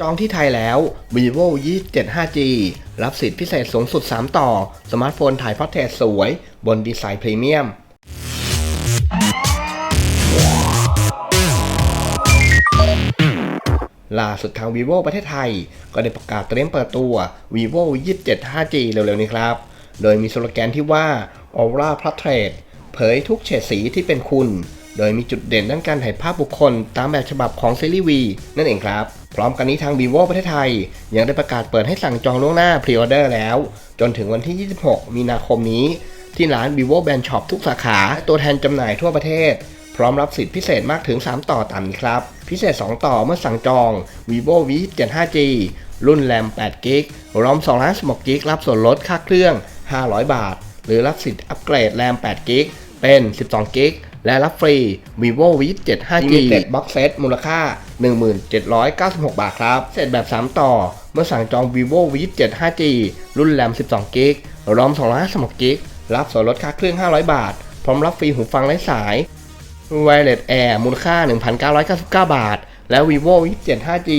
จองที่ไทยแล้ว vivo 27 5G รับสิทธิพิเศษสูงสุด 3 ต่อ สมาร์ทโฟนถ่ายพอร์เทรตสวย บนดีไซน์พรีเมียม ล่าสุดทาง vivo ประเทศไทย ก็ได้ประกาศเตรียมเปิดตัว vivo 27 5G เร็วๆ นี้ครับ โดยมีสโลแกนที่ว่า aura portrait เผยทุกเฉดสีที่เป็นคุณ โดยมีจุดเด่นด้านการถ่ายภาพบุคคล ตามแบบฉบับของซีรีส์ V นั่นเองครับ พร้อมกันนี้ทาง vivo ประเทศไทย ยังได้ประกาศเปิดให้สั่งจองล่วงหน้าพรีออเดอร์แล้ว จนถึงวันที่ 26 มีนาคมนี้ ที่ร้าน vivo band shop ทุกสาขาและตัวแทนจำหน่ายทั่วประเทศ พร้อมรับสิทธิพิเศษมากถึง 3 ต่อตามนี้ครับ พิเศษ 2 ต่อเมื่อสั่งจอง vivo v 7 5 g รุ่นแรม8 g b รอม2 1 6 g b รับส่วนลดค่าเครื่อง 500 บาท หรือรับสิทธิ์อัปเกรดแรม8 g b เป็น 12 g b และรับฟรี vivo v 7 5 g Limited Box Set มูลค่า1796 บาทครับ เสร็จแบบ 3 ต่อ เมื่อสั่งจอง vivo v 7 5 g รุ่นแรม 12 g b รอม256 g b รับส่วนลดค่าเครื่อง 500 บาท พร้อมรับฟรีหูฟังไร้สาย Wireless Air มูลค่า 1,999 บาท และ vivo v 7 5G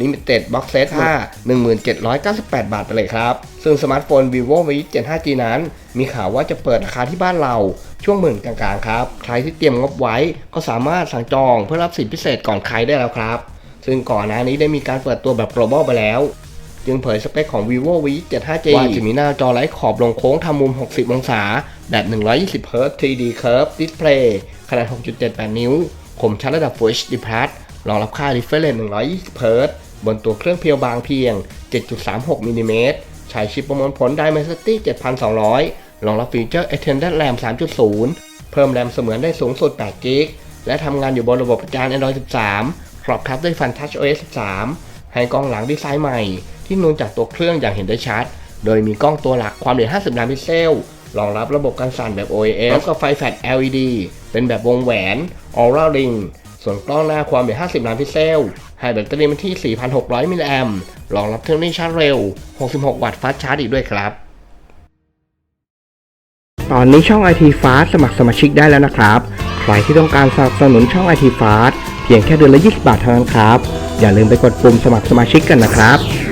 Limited Box Set 5 1798 บาทไปเลยครับ ซึ่งสมาร์ทโฟน vivo v 7 5G นั้น มีข่าวว่าจะเปิดราคาที่บ้านเราช่วงหมื่นกลางๆครับ ใครที่เตรียมงบไว้ก็สามารถสั่งจองเพื่อรับสิทธิพิเศษก่อนใครได้แล้วครับ ซึ่งก่อนหน้านี้ได้มีการเปิดตัวแบบ global ไปแล้ว จึงเผยสเปคของ vivo v 7 5G ว่าจะมีหน้าจอไร้ขอบลงโค้งทำมุม 60 องศา แบบ 120 Hz 3D Curve Display ขนาด 6.78 นิ้วคมชัดระดับ Full HD Plus รองรับค่า refresh rate 120 Hz บนตัวเครื่องเพียวบางเพียง 7.36มิลลิเมตรใช้ชิปประมวลผล Dimensity 7200 รองรับฟีเจอร์ Extended RAM 3.0 เพิ่มแรมเสมือนได้สูงสุด8 g b และทำงานอยู่บนระบบประจาน Android 13 ครอบทับด้วย Fun Touch OS 13 ให้กล้องหลังดีไซน์ใหม่ ที่นูนจากตัวเครื่องอย่างเห็นได้ชัด โดยมีกล้องตัวหลักความละเอียด 50 ล้านพิกเซล รองรับระบบการสั่นแบบ OIS แล้วก็ไฟแฟลช LED เป็นแบบวงแหวน Aura Ring ส่วนกล้องหน้าความละเอียด50 ล้านพิกเซล ให้แบตเตอรี่มาที่ 4,600 มิลลิแอมป์รองรับเทคโนโลยีชาร์จเร็ว 66 วัตต์ฟาสต์ชาร์จอีกด้วยครับ ตอนนี้ช่อง IT Fast สมัครสมาชิกได้แล้วนะครับ ใครที่ต้องการสนับสนุนช่อง IT Fast เพียงแค่เดือนละ 20 บาทเท่านั้นครับ อย่าลืมไปกดปุ่มสมัครสมาชิกกันนะครับ